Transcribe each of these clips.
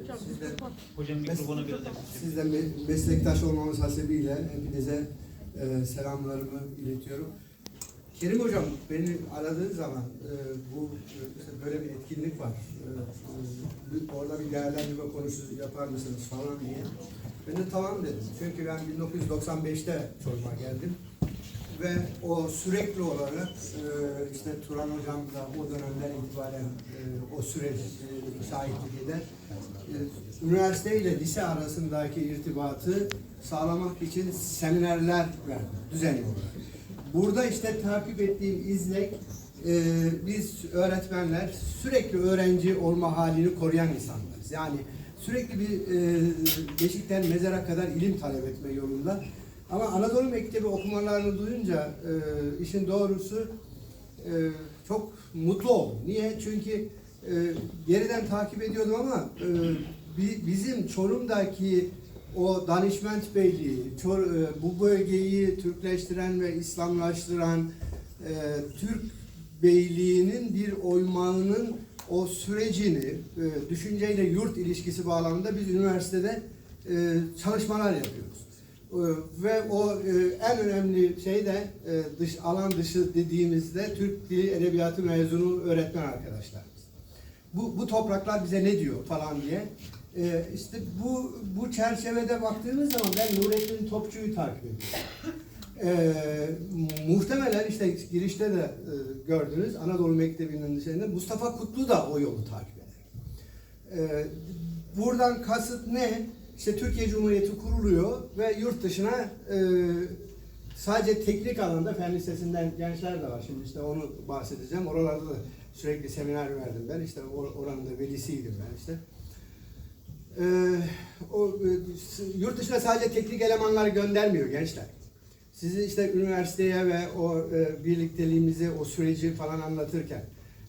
Hocam, Siz de, Hocam mikrofona biraz yaklaşık. siz de me- meslektaş olmamız hasebiyle hepinize e, selamlarımı iletiyorum. Kerim Hocam beni aradığı zaman e, bu e, işte böyle bir etkinlik var. E, e, bir- orada bir değerlendirme konusu yapar mısınız falan diye. Ben de tamam dedim. Çünkü ben 1995'te Çorum'a geldim. Ve o sürekli olarak e, işte Turan Hocam da o dönemden itibaren e, o süreç e, şahitlik eder. E, üniversite ile lise arasındaki irtibatı sağlamak için seminerler verdim düzenli olarak. Burada işte takip ettiğim izlek biz öğretmenler sürekli öğrenci olma halini koruyan insanlarız. Yani sürekli bir e, beşikten mezara kadar ilim talep etme yolunda. Ama Anadolu Mektebi okumalarını duyunca e, işin doğrusu e, çok mutlu oldum. Niye? Çünkü e, geriden takip ediyordum ama e, bi- bizim Çorum'daki o danışment beyliği, Çor- e, bu bölgeyi Türkleştiren ve İslamlaştıran e, Türk beyliğinin bir oymağının o sürecini e, düşünceyle yurt ilişkisi bağlamında biz üniversitede e, çalışmalar yapıyoruz. E, ve o e, en önemli şey de e, dış alan dışı dediğimizde Türk Dili Edebiyatı mezunu öğretmen arkadaşlarımız. Bu, bu topraklar bize ne diyor falan diye. E, işte bu bu çerçevede baktığımız zaman ben Nurettin Topçu'yu takip ediyorum. E, muhtemelen işte girişte de e, gördünüz Anadolu Mektebi'nin dışında Mustafa Kutlu da o yolu takip eder. E, buradan kasıt ne? İşte Türkiye Cumhuriyeti kuruluyor ve yurt dışına e, sadece teknik alanda fen lisesinden gençler de var. Şimdi işte onu bahsedeceğim. Oralarda da sürekli seminer verdim ben. İşte or- oranın da velisiydim ben işte. E, o e, yurt dışına sadece teknik elemanlar göndermiyor gençler. Sizi işte üniversiteye ve o e, birlikteliğimizi, o süreci falan anlatırken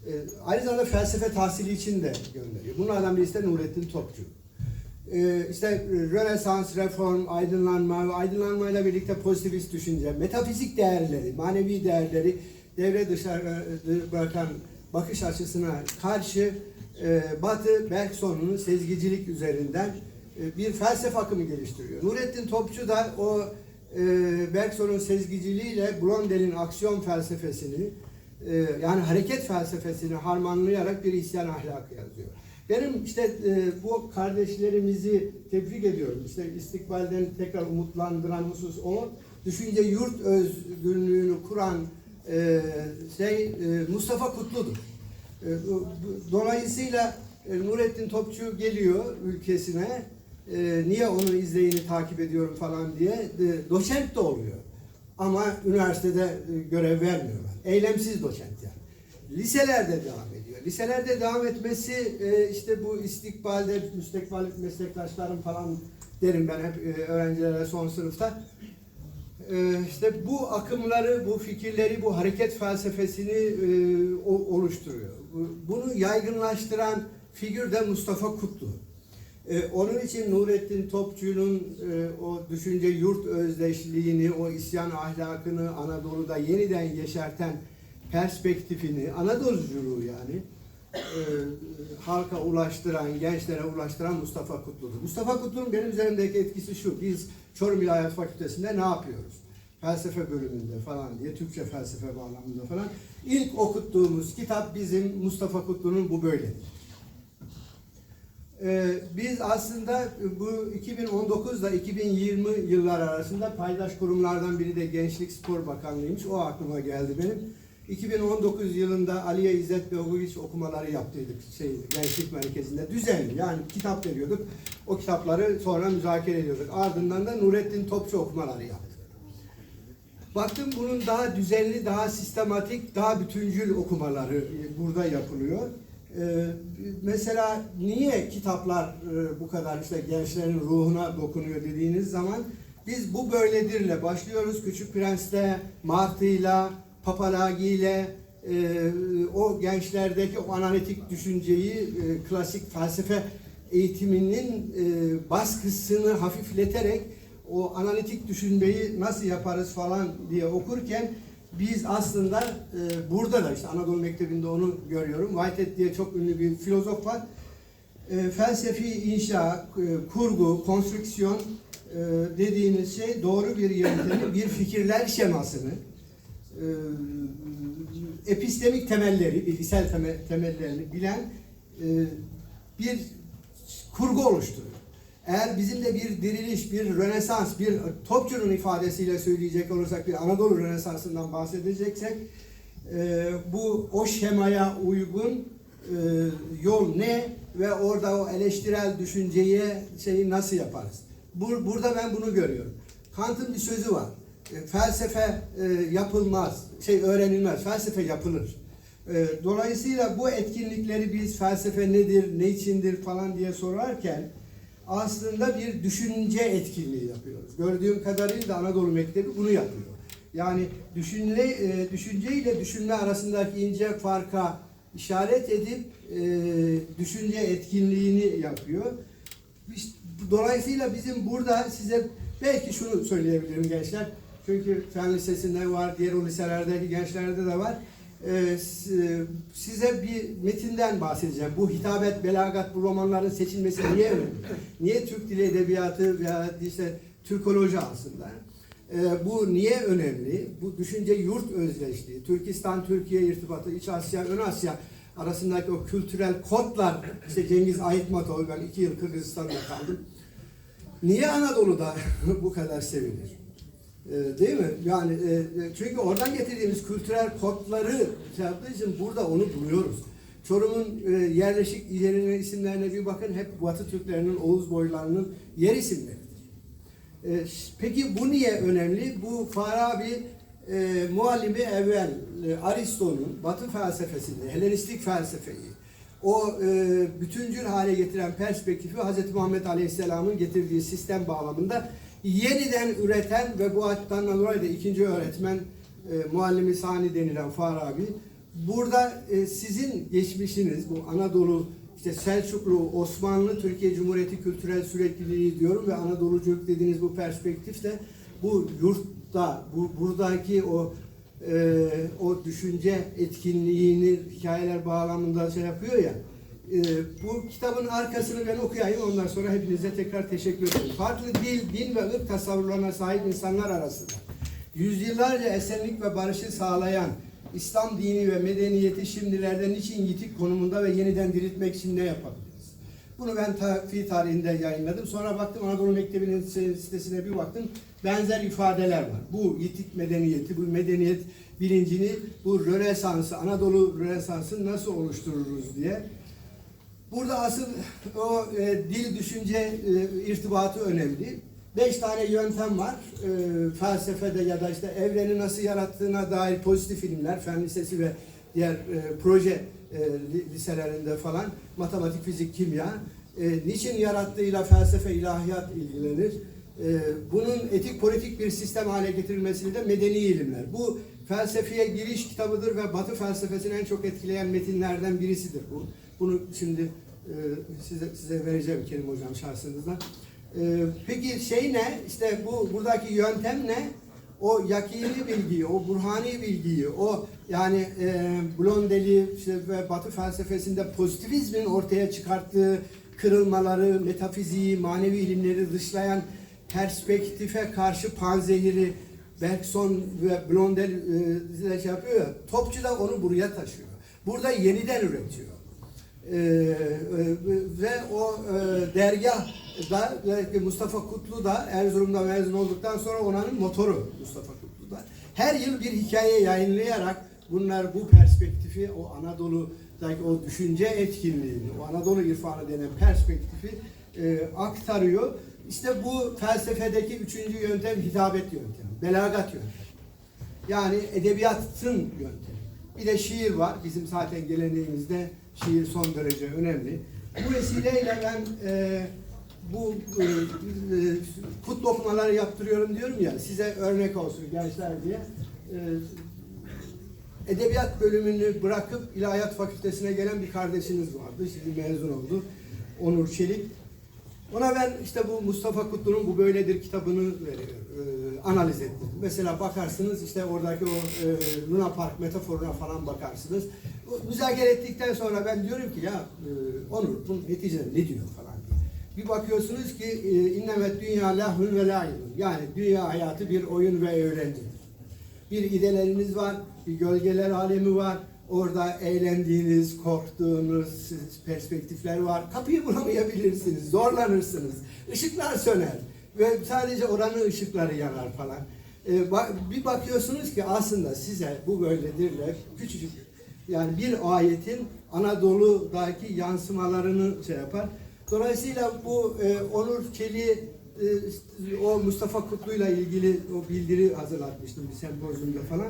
e, aynı zamanda felsefe tahsili için de gönderiyor. Bunlardan birisi de Nurettin Topçu. E, işte e, Rönesans, reform, aydınlanma ve aydınlanmayla birlikte pozitivist düşünce, metafizik değerleri, manevi değerleri devre dışı e, bırakan bakış açısına karşı e, Batı Bergson'un sezgicilik üzerinden bir felsefe akımı geliştiriyor. Nurettin Topçu da o Bergson'un sezgiciliğiyle Blondel'in aksiyon felsefesini yani hareket felsefesini harmanlayarak bir isyan ahlakı yazıyor. Benim işte e, bu kardeşlerimizi tebrik ediyorum. İşte istikbalden tekrar umutlandıran husus o. Düşünce yurt özgürlüğünü kuran e, şey e, Mustafa Kutlu'dur. E, Dolayısıyla e, Nurettin Topçu geliyor ülkesine. E, niye onun izleyini takip ediyorum falan diye e, doçent de oluyor. Ama üniversitede e, görev vermiyorlar. Eylemsiz doçent yani. Liselerde devam ediyor. Liselerde devam etmesi e, işte bu istikbalde müstekbal meslektaşlarım falan derim ben hep e, öğrencilere son sınıfta. Ee, işte bu akımları, bu fikirleri, bu hareket felsefesini e, oluşturuyor. Bu- Bunu yaygınlaştıran figür de Mustafa Kutlu. Ee, onun için Nurettin Topçu'nun e, o düşünce yurt özdeşliğini, o isyan ahlakını Anadolu'da yeniden yeşerten perspektifini, Anadoluculuğu yani e, halka ulaştıran, gençlere ulaştıran Mustafa Kutlu'dur. Mustafa Kutlu'nun benim üzerimdeki etkisi şu, biz Çorum İlahiyat Fakültesi'nde ne yapıyoruz? Felsefe bölümünde falan diye, Türkçe felsefe bağlamında falan. İlk okuttuğumuz kitap bizim Mustafa Kutlu'nun Bu Böyledir. Ee, biz aslında bu 2019 ile 2020 yıllar arasında paydaş kurumlardan biri de Gençlik Spor Bakanlığı'ymış. O aklıma geldi benim. 2019 yılında Aliye İzzet Begoviç okumaları yaptıydık şey, Gençlik Merkezi'nde. Düzenli yani kitap veriyorduk. O kitapları sonra müzakere ediyorduk. Ardından da Nurettin Topçu okumaları yaptık. Baktım bunun daha düzenli, daha sistematik, daha bütüncül okumaları e, burada yapılıyor. Ee, mesela niye kitaplar e, bu kadar işte gençlerin ruhuna dokunuyor dediğiniz zaman biz bu böyledirle başlıyoruz. Küçük Prens'te, Martı'yla, Papalagi'yle e, o gençlerdeki o analitik düşünceyi e, klasik felsefe eğitiminin e, baskısını hafifleterek o analitik düşünmeyi nasıl yaparız falan diye okurken biz aslında e, burada da işte Anadolu Mektebi'nde onu görüyorum. Whitehead diye çok ünlü bir filozof var. e, felsefi inşa, e, kurgu, konstrüksiyon e, dediğiniz şey doğru bir yöntemi, bir fikirler şemasını, e, epistemik temelleri, bilgisel temel, temellerini bilen e, bir kurgu oluşturuyor. Eğer bizim de bir diriliş, bir rönesans, bir Topçu'nun ifadesiyle söyleyecek olursak bir Anadolu Rönesansı'ndan bahsedeceksek e, bu o şemaya uygun e, yol ne ve orada o eleştirel düşünceye şeyi nasıl yaparız? Bur, burada ben bunu görüyorum. Kant'ın bir sözü var. E, felsefe e, yapılmaz, şey öğrenilmez, felsefe yapılır. E, dolayısıyla bu etkinlikleri biz felsefe nedir, ne içindir falan diye sorarken aslında bir düşünce etkinliği yapıyoruz. Gördüğüm kadarıyla da Anadolu Mektebi bunu yapıyor. Yani düşünce, düşünce ile düşünme arasındaki ince farka işaret edip düşünce etkinliğini yapıyor. Dolayısıyla bizim burada size belki şunu söyleyebilirim gençler. Çünkü Fen Lisesi'nde var, diğer o liselerdeki gençlerde de var. Ee, s- size bir metinden bahsedeceğim. Bu hitabet, belagat, bu romanların seçilmesi niye önemli? Niye Türk Dili Edebiyatı veya işte Türkoloji aslında? Ee, bu niye önemli? Bu düşünce yurt özdeşliği, Türkistan-Türkiye irtibatı, İç Asya, Ön Asya arasındaki o kültürel kodlar, işte Cengiz Aytmatov, ben iki yıl Kırgızistan'da kaldım. Niye Anadolu'da bu kadar sevilir? Ee, değil mi? Yani e, e, çünkü oradan getirdiğimiz kültürel kodları şey yaptığı için burada onu buluyoruz. Çorum'un e, yerleşik illerine isimlerine bir bakın hep Batı Türklerinin, Oğuz boylarının yer isimleridir. Peki bu niye önemli? Bu Farabi e, muallimi evvel e, Aristo'nun Batı felsefesinde, Helenistik felsefeyi, o e, bütüncül hale getiren perspektifi Hz. Muhammed Aleyhisselam'ın getirdiği sistem bağlamında yeniden üreten ve bu hattan dolayı ikinci öğretmen e, muallimi sani denilen Farabi burada e, sizin geçmişiniz bu Anadolu işte Selçuklu, Osmanlı, Türkiye Cumhuriyeti kültürel sürekliliği diyorum ve Anadoluculuk dediğiniz bu perspektifte bu yurtta, bu buradaki o e, o düşünce etkinliğini hikayeler bağlamında şey yapıyor ya. E, bu kitabın arkasını ben okuyayım ondan sonra hepinize tekrar teşekkür ederim. Farklı dil, din ve ırk tasavvurlarına sahip insanlar arasında yüzyıllarca esenlik ve barışı sağlayan İslam dini ve medeniyeti şimdilerden niçin yitik konumunda ve yeniden diriltmek için ne yapabiliriz? Bunu ben ta, fi tarihinde yayınladım. Sonra baktım Anadolu Mektebi'nin sitesine bir baktım. Benzer ifadeler var. Bu yitik medeniyeti, bu medeniyet bilincini, bu Rönesans'ı, Anadolu Rönesans'ı nasıl oluştururuz diye. Burada asıl o e, dil düşünce e, irtibatı önemli. Beş tane yöntem var. E, felsefede ya da işte evreni nasıl yarattığına dair pozitif ilimler, fen lisesi ve diğer e, proje e, li- liselerinde falan matematik, fizik, kimya. E, niçin yarattığıyla felsefe, ilahiyat ilgilenir. E, bunun etik politik bir sistem hale getirilmesiyle de medeni ilimler. Bu felsefeye giriş kitabıdır ve Batı felsefesini en çok etkileyen metinlerden birisidir bu. Bunu şimdi e, size size vereceğim Kerim Hocam şahsınızdan. E, peki şey ne? İşte bu buradaki yöntem ne? O yakini bilgiyi, o burhani bilgiyi, o yani e, Blondeli işte ve Batı felsefesinde pozitivizmin ortaya çıkarttığı kırılmaları, metafiziği, manevi ilimleri dışlayan perspektife karşı panzehiri Bergson ve Blondel e, şey yapıyor ya, Topçu da onu buraya taşıyor. Burada yeniden üretiyor. Ee, e, ve o e, dergah da ve Mustafa Kutlu da Erzurum'da mezun olduktan sonra onanın motoru Mustafa Kutlu da. Her yıl bir hikaye yayınlayarak bunlar bu perspektifi o Anadolu'daki o düşünce etkinliğini, o Anadolu irfanı denen perspektifi e, aktarıyor. İşte bu felsefedeki üçüncü yöntem hitabet yöntemi, belagat yöntemi. Yani edebiyatın yöntemi. Bir de şiir var. Bizim zaten geleneğimizde şiir son derece önemli. Bu vesileyle ben e, bu e, e, okumaları yaptırıyorum diyorum ya size örnek olsun gençler diye. E, edebiyat bölümünü bırakıp ilahiyat fakültesine gelen bir kardeşiniz vardı. Şimdi mezun oldu. Onur Çelik. Ona ben işte bu Mustafa Kutlu'nun Bu Böyledir kitabını veriyor, e, analiz ettim. Mesela bakarsınız işte oradaki o e, Luna Park metaforuna falan bakarsınız. Müzakere ettikten sonra ben diyorum ki ya e, Onur bu neticede ne diyor falan diye. Bir bakıyorsunuz ki e, innemet dünya lahvun ve laibun. Yani dünya hayatı bir oyun ve eğlencedir. Bir ideleriniz var, bir gölgeler alemi var. Orada eğlendiğiniz, korktuğunuz perspektifler var. Kapıyı bulamayabilirsiniz, zorlanırsınız. Işıklar söner ve sadece oranın ışıkları yanar falan. Ee, bir bakıyorsunuz ki aslında size bu böyledirler. Küçücük yani bir ayetin Anadolu'daki yansımalarını şey yapar. Dolayısıyla bu e, Onur Çeli e, o Mustafa Kutlu'yla ilgili o bildiri hazırlatmıştım bir sempozyumda falan.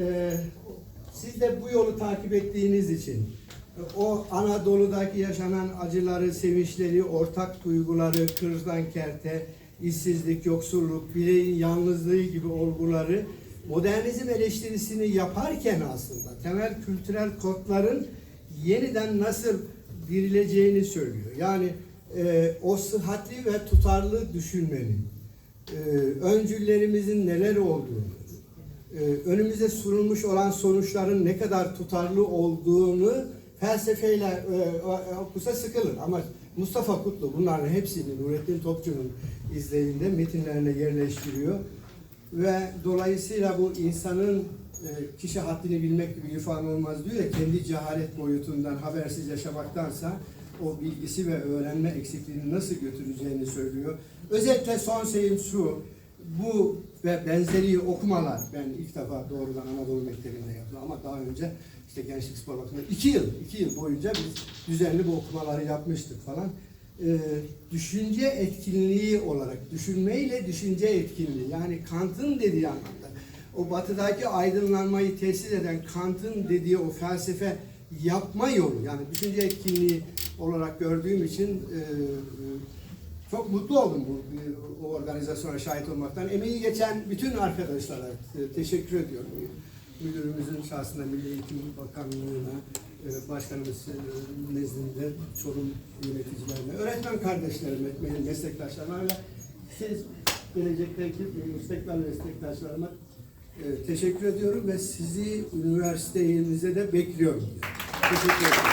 E, siz de bu yolu takip ettiğiniz için o Anadolu'daki yaşanan acıları, sevinçleri, ortak duyguları, kırzdan kerte, işsizlik, yoksulluk, bireyin yalnızlığı gibi olguları modernizm eleştirisini yaparken aslında temel kültürel kodların yeniden nasıl dirileceğini söylüyor. Yani e, o sıhhatli ve tutarlı düşünmenin, e, öncüllerimizin neler olduğunu, e, önümüze sunulmuş olan sonuçların ne kadar tutarlı olduğunu felsefeyle e, o- okusa sıkılır. Ama Mustafa Kutlu bunların hepsini Nurettin Topçu'nun izleyinde metinlerine yerleştiriyor. Ve dolayısıyla bu insanın e, kişi haddini bilmek gibi irfan olmaz diyor ya kendi cehalet boyutundan habersiz yaşamaktansa o bilgisi ve öğrenme eksikliğini nasıl götüreceğini söylüyor. Özetle son şeyim şu, bu ve benzeri okumalar ben ilk defa doğrudan Anadolu Mektebi'nde yaptım ama daha önce işte Gençlik Spor Vakfı'nda iki yıl, iki yıl boyunca biz düzenli bu okumaları yapmıştık falan. Ee, düşünce etkinliği olarak, düşünmeyle düşünce etkinliği yani Kant'ın dediği anlamda o batıdaki aydınlanmayı tesis eden Kant'ın dediği o felsefe yapma yolu yani düşünce etkinliği olarak gördüğüm için e, çok mutlu oldum bu bu organizasyona şahit olmaktan. Emeği geçen bütün arkadaşlara e, teşekkür ediyorum. Müdürümüzün şahsında Milli Eğitim Bakanlığı'na, e, başkanımız e, nezdinde Çorum yöneticilerine, öğretmen kardeşlerime, meslektaşlarıma ve siz gelecekteki müstakbel meslektaşlarıma e, teşekkür ediyorum ve sizi üniversitemize de bekliyorum. Teşekkür ederim.